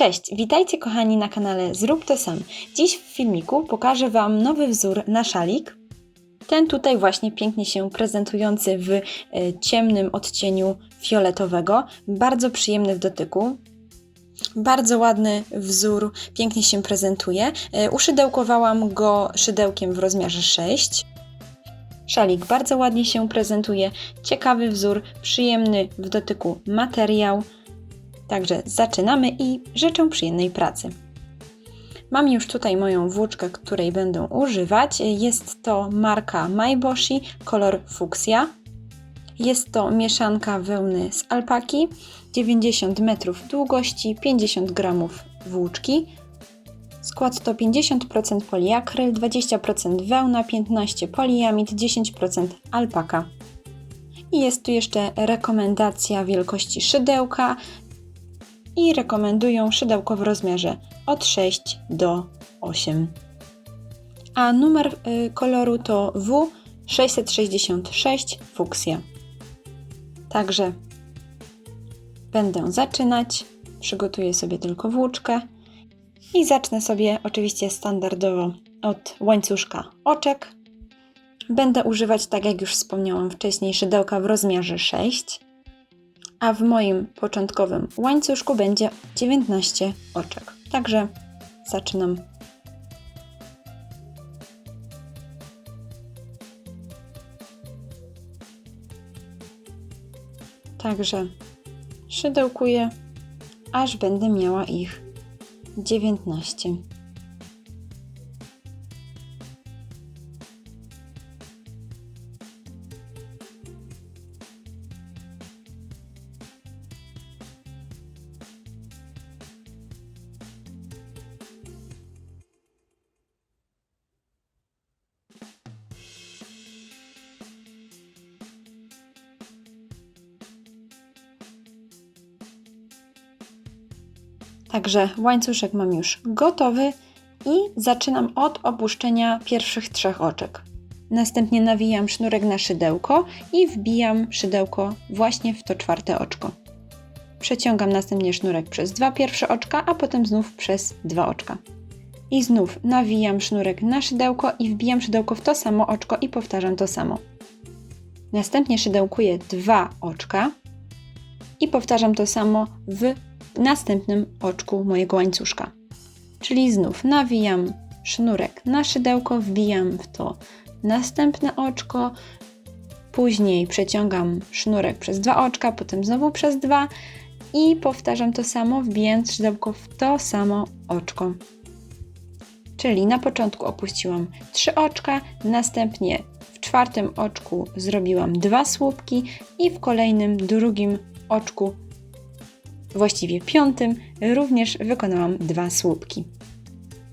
Cześć, witajcie kochani na kanale Zrób to sam. Dziś w filmiku pokażę Wam nowy wzór na szalik. Ten tutaj właśnie pięknie się prezentujący w e, ciemnym odcieniu fioletowego. Bardzo przyjemny w dotyku. Bardzo ładny wzór, pięknie się prezentuje. E, Uszydełkowałam go szydełkiem w rozmiarze 6. Szalik bardzo ładnie się prezentuje, ciekawy wzór, przyjemny w dotyku materiał. Także zaczynamy i życzę przyjemnej pracy. Mam już tutaj moją włóczkę, której będę używać. Jest to marka Maiboshi, kolor fuksja. Jest to mieszanka wełny z alpaki, 90 metrów długości, 50 gramów włóczki. Skład to 50% poliakryl, 20% wełna, 15% poliamid, 10% alpaka. I jest tu jeszcze rekomendacja wielkości szydełka i rekomendują szydełko w rozmiarze od 6 do 8. A numer y, koloru to W666 fuksja. Także będę zaczynać. Przygotuję sobie tylko włóczkę i zacznę sobie oczywiście standardowo od łańcuszka oczek. Będę używać, tak jak już wspomniałam wcześniej, szydełka w rozmiarze 6 a w moim początkowym łańcuszku będzie 19 oczek. Także zaczynam. Także szydełkuję, aż będę miała ich 19. Także łańcuszek mam już gotowy i zaczynam od opuszczenia pierwszych trzech oczek. Następnie nawijam sznurek na szydełko i wbijam szydełko właśnie w to czwarte oczko. Przeciągam następnie sznurek przez dwa pierwsze oczka, a potem znów przez dwa oczka. I znów nawijam sznurek na szydełko i wbijam szydełko w to samo oczko i powtarzam to samo. Następnie szydełkuję dwa oczka i powtarzam to samo w następnym oczku mojego łańcuszka. Czyli znów nawijam sznurek na szydełko, wbijam w to następne oczko, później przeciągam sznurek przez dwa oczka, potem znowu przez dwa i powtarzam to samo, wbijając szydełko w to samo oczko. Czyli na początku opuściłam trzy oczka, następnie w czwartym oczku zrobiłam dwa słupki i w kolejnym drugim oczku właściwie piątym, również wykonałam dwa słupki.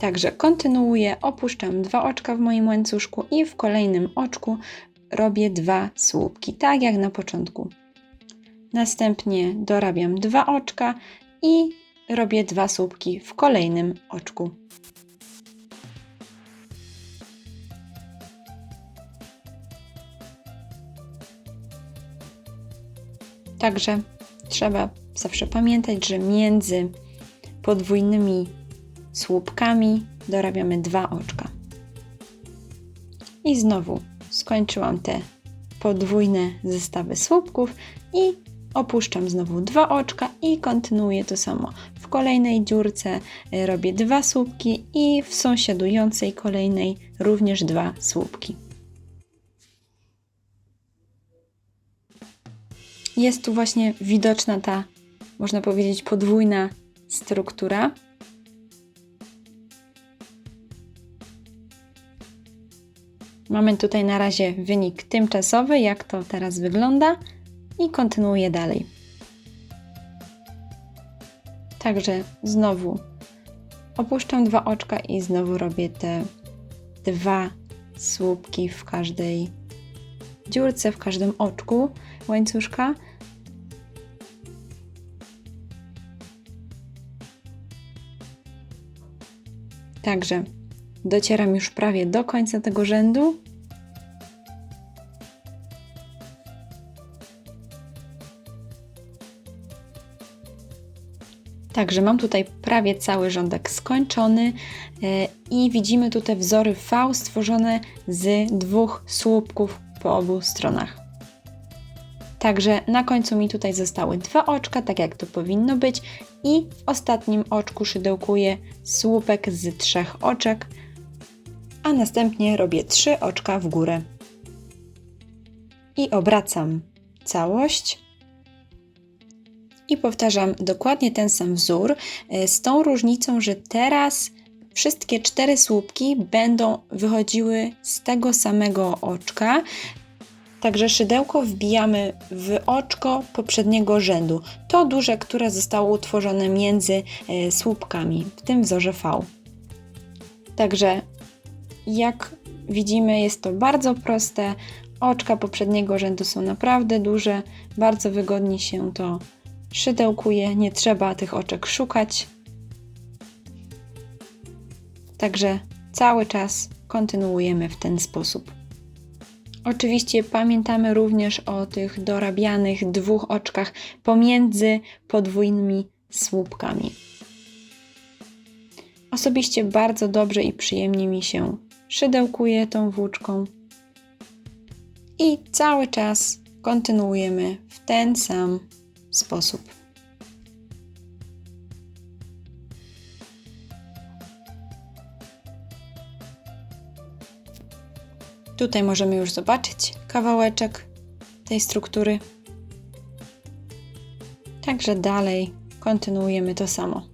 Także kontynuuję, opuszczam dwa oczka w moim łańcuszku i w kolejnym oczku robię dwa słupki, tak jak na początku. Następnie dorabiam dwa oczka i robię dwa słupki w kolejnym oczku. Także trzeba zawsze pamiętać, że między podwójnymi słupkami dorabiamy dwa oczka. I znowu skończyłam te podwójne zestawy słupków i opuszczam znowu dwa oczka i kontynuuję to samo. W kolejnej dziurce e, robię dwa słupki i w sąsiadującej kolejnej również dwa słupki. Jest tu właśnie widoczna ta można powiedzieć, podwójna struktura. Mamy tutaj na razie wynik tymczasowy, jak to teraz wygląda, i kontynuuję dalej. Także znowu opuszczam dwa oczka i znowu robię te dwa słupki w każdej dziurce, w każdym oczku łańcuszka. Także docieram już prawie do końca tego rzędu. Także mam tutaj prawie cały rządek skończony e, i widzimy tutaj wzory V stworzone z dwóch słupków po obu stronach. Także na końcu mi tutaj zostały dwa oczka, tak jak to powinno być i w ostatnim oczku szydełkuję słupek z trzech oczek, a następnie robię trzy oczka w górę. I obracam całość i powtarzam dokładnie ten sam wzór, e, z tą różnicą, że teraz wszystkie cztery słupki będą wychodziły z tego samego oczka. Także szydełko wbijamy w oczko poprzedniego rzędu. To duże, które zostało utworzone między e, słupkami w tym wzorze V. Także jak widzimy, jest to bardzo proste. Oczka poprzedniego rzędu są naprawdę duże, bardzo wygodnie się to szydełkuje, nie trzeba tych oczek szukać. Także cały czas kontynuujemy w ten sposób. Oczywiście pamiętamy również o tych dorabianych dwóch oczkach pomiędzy podwójnymi słupkami. Osobiście bardzo dobrze i przyjemnie mi się szydełkuje tą włóczką. I cały czas kontynuujemy w ten sam sposób. Tutaj możemy już zobaczyć kawałeczek tej struktury. Także dalej kontynuujemy to samo.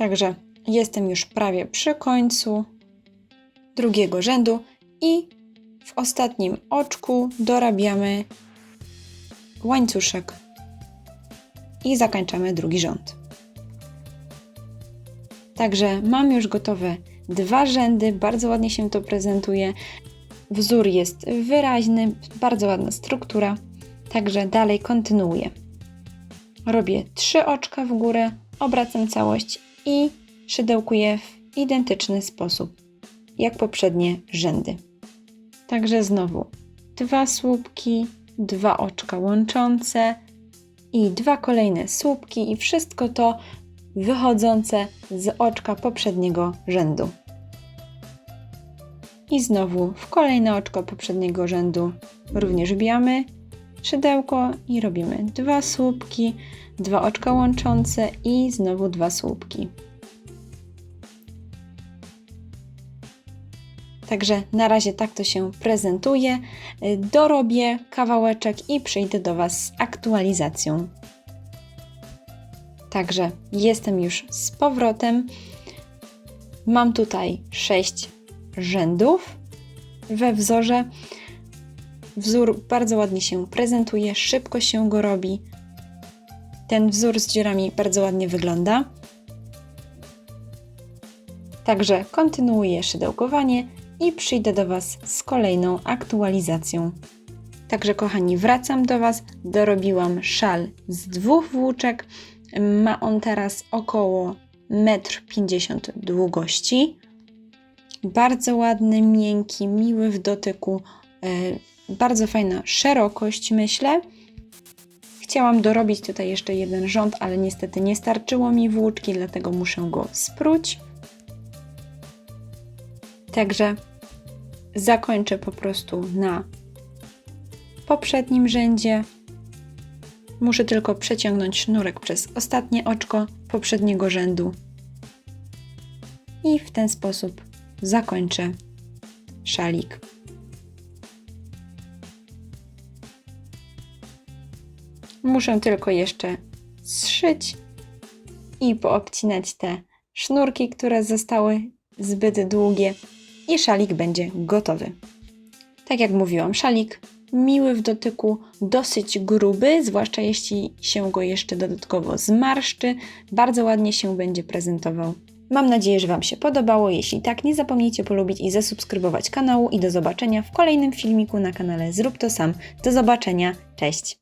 Także jestem już prawie przy końcu drugiego rzędu i w ostatnim oczku dorabiamy łańcuszek i zakończamy drugi rząd. Także mam już gotowe dwa rzędy, bardzo ładnie się to prezentuje. Wzór jest wyraźny, bardzo ładna struktura, także dalej kontynuuję. Robię trzy oczka w górę, obracam całość i szydełkuję w identyczny sposób jak poprzednie rzędy. Także znowu dwa słupki, dwa oczka łączące i dwa kolejne słupki i wszystko to wychodzące z oczka poprzedniego rzędu. I znowu w kolejne oczko poprzedniego rzędu również wbijamy szydełko i robimy dwa słupki, dwa oczka łączące i znowu dwa słupki. Także na razie tak to się prezentuje. Dorobię kawałeczek i przyjdę do Was z aktualizacją. Także jestem już z powrotem. Mam tutaj 6 rzędów we wzorze. Wzór bardzo ładnie się prezentuje, szybko się go robi. Ten wzór z dziurami bardzo ładnie wygląda. Także kontynuuję szydełkowanie i przyjdę do Was z kolejną aktualizacją. Także kochani, wracam do Was. Dorobiłam szal z dwóch włóczek. Ma on teraz około 1,50 m długości. Bardzo ładny, miękki, miły w dotyku. Bardzo fajna szerokość, myślę. Chciałam dorobić tutaj jeszcze jeden rząd, ale niestety nie starczyło mi włóczki, dlatego muszę go spróć. Także zakończę po prostu na poprzednim rzędzie. Muszę tylko przeciągnąć sznurek przez ostatnie oczko poprzedniego rzędu i w ten sposób zakończę szalik. Muszę tylko jeszcze zszyć i poobcinać te sznurki, które zostały zbyt długie i szalik będzie gotowy. Tak jak mówiłam, szalik miły w dotyku, dosyć gruby, zwłaszcza jeśli się go jeszcze dodatkowo zmarszczy, bardzo ładnie się będzie prezentował. Mam nadzieję, że Wam się podobało. Jeśli tak, nie zapomnijcie polubić i zasubskrybować kanału i do zobaczenia w kolejnym filmiku na kanale Zrób to sam. Do zobaczenia, cześć!